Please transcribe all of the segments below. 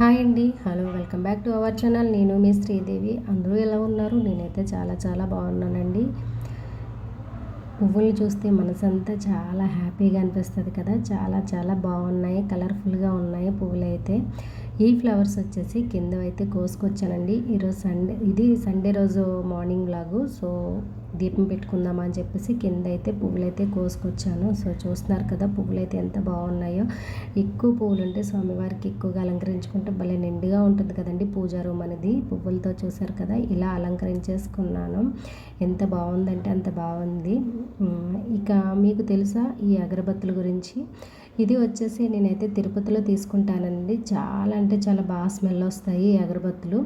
Hi అండి. Hello welcome back to our channel. నేను మీ శ్రీదేవి. అందరూ ఎలా ఉన్నారు? నేనైతే చాలా చాలా బాగున్నానండి. పువ్వులు చూస్తే మనసంతా చాలా హ్యాపీగా అనిపిస్తుంది కదా. చాలా చాలా బాగున్నాయి. కలర్ఫుల్గా ఉన్నాయి పువ్వులు అయితే ఈ ఫ్లవర్స్ వచ్చేసి కింద అయితే కోసుకొచ్చానండి. ఈరోజు సండే ఇది సండే రోజు మార్నింగ్ లాగు. సో దీపం పెట్టుకుందామా అని చెప్పేసి కింద అయితే పువ్వులు అయితే కోసుకొచ్చాను. సో చూస్తున్నారు కదా పువ్వులు అయితే ఎంత బాగున్నాయో. ఎక్కువ పువ్వులు ఉంటే స్వామివారికి ఎక్కువగా అలంకరించుకుంటే భలే నిండుగా ఉంటుంది కదండి పూజా రూమ్ అనేది. పువ్వులతో చూసారు కదా ఇలా అలంకరించేసుకున్నాను. ఎంత బాగుందంటే అంత బాగుంది. ఇక మీకు తెలుసా ఈ అగరబత్తుల గురించి? ఇది వచ్చేసి నేనైతే తిరుపతిలో తీసుకుంటానండి. చాలా అంటే చాలా బాగా స్మెల్ వస్తాయి అగరబత్తులు.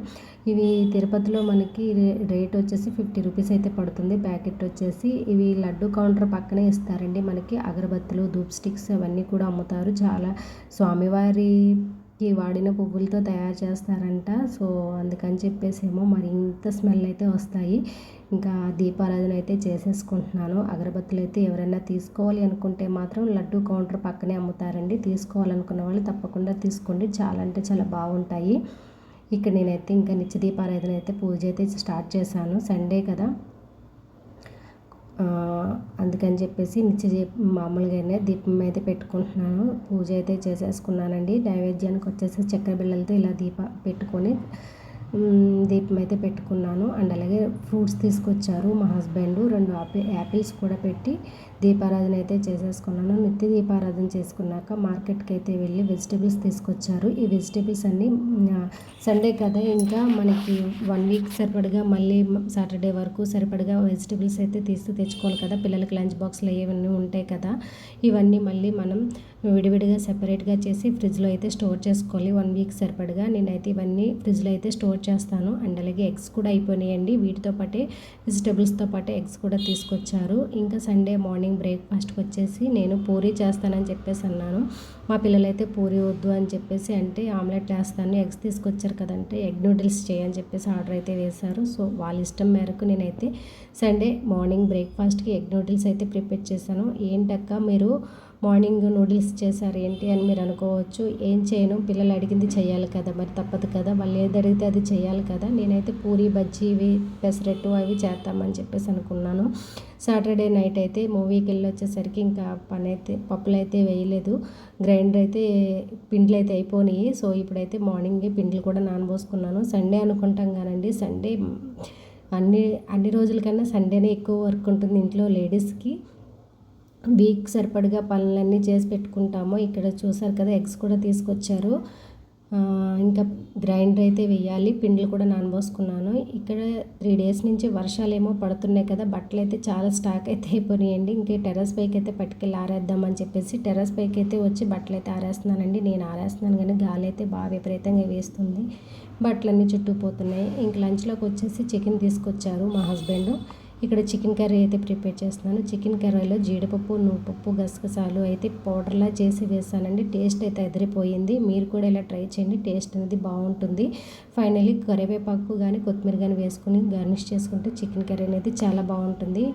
ఇవి తిరుపతిలో మనకి రేట్ వచ్చేసి ఫిఫ్టీ రూపీస్ అయితే పడుతుంది. ప్యాకెట్ వచ్చేసి ఇవి లడ్డు కౌంటర్ పక్కనే ఇస్తారండి. మనకి అగరబత్తులు ధూప్ స్టిక్స్ అవన్నీ కూడా అమ్ముతారు. చాలా స్వామివారి ఈ వాడిన పువ్వులతో తయారు చేస్తారంట. సో అందుకని చెప్పేసి ఏమో మరి ఇంత స్మెల్ అయితే వస్తాయి. ఇంకా దీపారాధన అయితే చేసేసుకుంటున్నాను. అగరబత్తులు అయితే ఎవరైనా తీసుకోవాలి అనుకుంటే మాత్రం లడ్డు కౌంటర్ పక్కనే అమ్ముతారండి. తీసుకోవాలనుకున్న వాళ్ళు తప్పకుండా తీసుకోండి. చాలా అంటే చాలా బాగుంటాయి. ఇక్కడ నేనైతే ఇంకా నిత్య దీపారాధన అయితే పూజ అయితే స్టార్ట్ చేశాను. సండే కదా. అందుకని చెప్పేసి నిత్య మామూలుగానే దీపం అయితే పెట్టుకుంటున్నాను. పూజ అయితే చేసేసుకున్నానండి. నైవేద్యానికి వచ్చేసి చక్కెర బిళ్ళలతో ఇలా దీప పెట్టుకొని దీపం అయితే పెట్టుకున్నాను. అండ్ అలాగే ఫ్రూట్స్ తీసుకొచ్చారు మా హస్బెండ్. రెండు యాపిల్స్ కూడా పెట్టి దీపారాధన అయితే చేసేసుకున్నాను. నిత్య దీపారాధన చేసుకున్నాక మార్కెట్కి అయితే వెళ్ళి వెజిటేబుల్స్ తీసుకొచ్చారు. ఈ వెజిటేబుల్స్ అన్నీ సండే కదా ఇంకా మనకి వన్ వీక్ సరిపడగా మళ్ళీ సాటర్డే వరకు సరిపడగా వెజిటేబుల్స్ అయితే తీస్తూ తెచ్చుకోవాలి కదా. పిల్లలకి లంచ్ బాక్స్లో ఏవన్నీ ఉంటాయి కదా. ఇవన్నీ మళ్ళీ మనం విడివిడిగా సెపరేట్గా చేసి ఫ్రిడ్జ్లో అయితే స్టోర్ చేసుకోవాలి. వన్ వీక్ సరిపడగా నేనైతే ఇవన్నీ ఫ్రిడ్జ్లో అయితే స్టోర్ చేస్తాను. అండ్ అలాగే ఎగ్స్ కూడా అయిపోయినాయండి. వీటితో పాటే వెజిటేబుల్స్తో పాటే ఎగ్స్ కూడా తీసుకొచ్చారు. ఇంకా సండే మార్నింగ్ బ్రేక్ఫాస్ట్కి వచ్చేసి నేను పూరి చేస్తానని చెప్పేసి అన్నాను. మా పిల్లలైతే పూరి వద్దు అని చెప్పేసి అంటే ఆమ్లెట్ వేస్తాను. ఎగ్స్ తీసుకొచ్చారు కదంటే ఎగ్ నూడిల్స్ చేయని చెప్పేసి ఆర్డర్ అయితే వేశారు. సో వాళ్ళ ఇష్టం మేరకు నేనైతే సండే మార్నింగ్ బ్రేక్ఫాస్ట్కి ఎగ్ నూడిల్స్ అయితే ప్రిపేర్ చేశాను. ఏంటక్క మీరు మార్నింగ్ నూడిల్స్ చేశారు ఏంటి అని మీరు అనుకోవచ్చు. ఏం చేయను పిల్లలు అడిగింది చేయాలి కదా మరి తప్పదు కదా. వాళ్ళు ఏది అడిగితే అది చేయాలి కదా. నేనైతే పూరి బజ్జీ ఇవి పెసరెట్టు అవి చేద్దామని చెప్పేసి అనుకున్నాను. సాటర్డే నైట్ అయితే మూవీకి వెళ్ళి వచ్చేసరికి ఇంకా పని అయితే పప్పులు అయితే వేయలేదు. గ్రైండర్ అయితే పిండ్లు అయితే అయిపోయినాయి సో ఇప్పుడైతే మార్నింగే పిండ్లు కూడా నానబోసుకున్నాను. సండే అనుకుంటాం కానండి సండే అన్ని అన్ని రోజుల కన్నా సండేనే ఎక్కువ వర్క్ ఉంటుంది ఇంట్లో లేడీస్కి. వీక్ సరిపడగా పనులన్నీ చేసి పెట్టుకుంటాము ఇక్కడ చూసారు కదా ఎగ్స్ కూడా తీసుకొచ్చారు. ఇంకా గ్రైండర్ అయితే వేయాలి పిండిలు కూడా నానబోసుకున్నాను. ఇక్కడ త్రీ డేస్ నుంచి వర్షాలు ఏమో పడుతున్నాయి కదా బట్టలు అయితే చాలా స్టాక్ అయితే అయిపోయినాయండి. ఇంకే టెర్రస్ పైకి అయితే పట్టుకెళ్ళి ఆరేద్దామని చెప్పేసి టెర్రస్ పైకి అయితే వచ్చి బట్టలు అయితే ఆరేస్తున్నానండి. నేను ఆరేస్తున్నాను కానీ గాలి అయితే బాగా విపరీతంగా వేస్తుంది. బట్టలన్నీ చుట్టూ పోతున్నాయి. ఇంక లంచ్లోకి వచ్చేసి చికెన్ తీసుకొచ్చారు మా హస్బెండ్. ఇక్కడ చికెన్ కర్రీ అయితే ప్రిపేర్ చేస్తున్నాను. చికెన్ కర్రీలో జీడిపప్పు నువ్వుపప్పు గసగసాలు అయితే పౌడర్లా చేసి వేసానండి. టేస్ట్ అయితే ఎదిరిపోయింది. మీరు కూడా ఇలా ట్రై చేయండి. టేస్ట్ అనేది బాగుంటుంది. ఫైనలీ కరివేపాకు కానీ కొత్తిమీర కానీ వేసుకుని గార్నిష్ చేసుకుంటే చికెన్ కర్రీ అనేది చాలా బాగుంటుంది.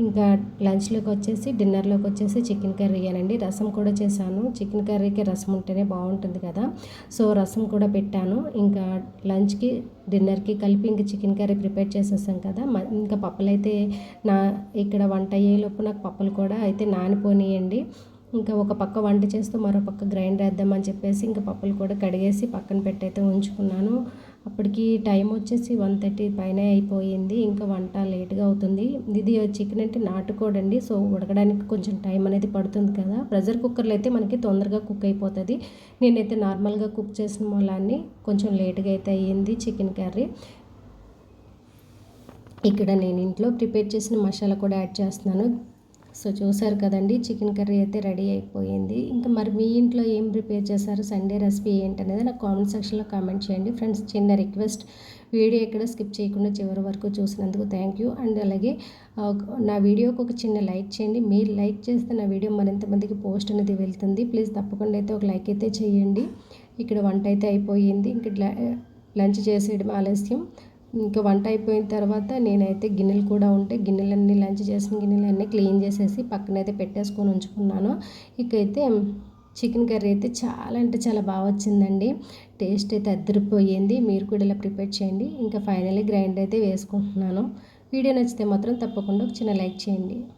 ఇంకా లంచ్లోకి వచ్చేసి డిన్నర్లోకి వచ్చేసి చికెన్ కర్రీ అనండి. రసం కూడా చేశాను. చికెన్ కర్రీకి రసం ఉంటేనే బాగుంటుంది కదా. సో రసం కూడా పెట్టాను. ఇంకా లంచ్కి డిన్నర్కి కలిపి ఇంకా చికెన్ కర్రీ ప్రిపేర్ చేసేసాం కదా. ఇంకా పప్పులు అయితే నా ఇక్కడ వంట అయ్యేలోపు నాకు పప్పులు కూడా అయితే నానిపోనియండి. ఇంకా ఒక పక్క వంట చేస్తూ మరో పక్క గ్రైండర్ వేద్దామని చెప్పేసి ఇంకా పప్పులు కూడా కడిగేసి పక్కన పెట్టయితే ఉంచుకున్నాను. అప్పటికి టైం వచ్చేసి వన్ థర్టీ పైన అయిపోయింది. ఇంకా వంట లేట్గా అవుతుంది. ఇది చికెన్ అంటే నాటుకోడండి. సో ఉడకడానికి కొంచెం టైం అనేది పడుతుంది కదా. ప్రెషర్ కుక్కర్లో అయితే మనకి తొందరగా కుక్ అయిపోతుంది. నేనైతే నార్మల్గా కుక్ చేసిన మూలాన్ని కొంచెం లేట్గా అయితే అయ్యింది చికెన్ కర్రీ. ఇక్కడ నేను ఇంట్లో ప్రిపేర్ చేసిన మసాలా కూడా యాడ్ చేస్తున్నాను. సో చూసారు కదండి చికెన్ కర్రీ అయితే రెడీ అయిపోయింది. ఇంకా మరి మీ ఇంట్లో ఏం ప్రిపేర్ చేశారు సండే రెసిపీ ఏంటనేది నాకు కామెంట్ సెక్షన్లో కామెంట్ చేయండి. ఫ్రెండ్స్ చిన్న రిక్వెస్ట్ వీడియో ఎక్కడ స్కిప్ చేయకుండా చివరి వరకు చూసినందుకు థ్యాంక్ యూ. అండ్ అలాగే నా వీడియోకి ఒక చిన్న లైక్ చేయండి. మీరు లైక్ చేస్తే నా వీడియో మరింత మందికి పోస్ట్ అనేది వెళ్తుంది. ప్లీజ్ తప్పకుండా అయితే ఒక లైక్ అయితే చేయండి. ఇక్కడ వంట అయితే అయిపోయింది. ఇంక లంచ్ చేసేయడం ఆలస్యం. ఇంకా వంట అయిపోయిన తర్వాత నేనైతే గిన్నెలు కూడా ఉంటే గిన్నెలన్నీ లంచ్ చేసిన గిన్నెలన్నీ క్లీన్ చేసేసి పక్కనైతే పెట్టేసుకొని ఉంచుకున్నాను. ఇకైతే చికెన్ కర్రీ అయితే చాలా అంటే చాలా బాగా వచ్చిందండి. టేస్ట్ అయితే అద్దరిపోయింది. మీరు కూడా ఇలా ప్రిపేర్ చేయండి. ఇంకా ఫైనల్లీ గ్రైండ్ అయితే వేసుకుంటున్నాను. వీడియో నచ్చితే మాత్రం తప్పకుండా ఒక చిన్న లైక్ చేయండి.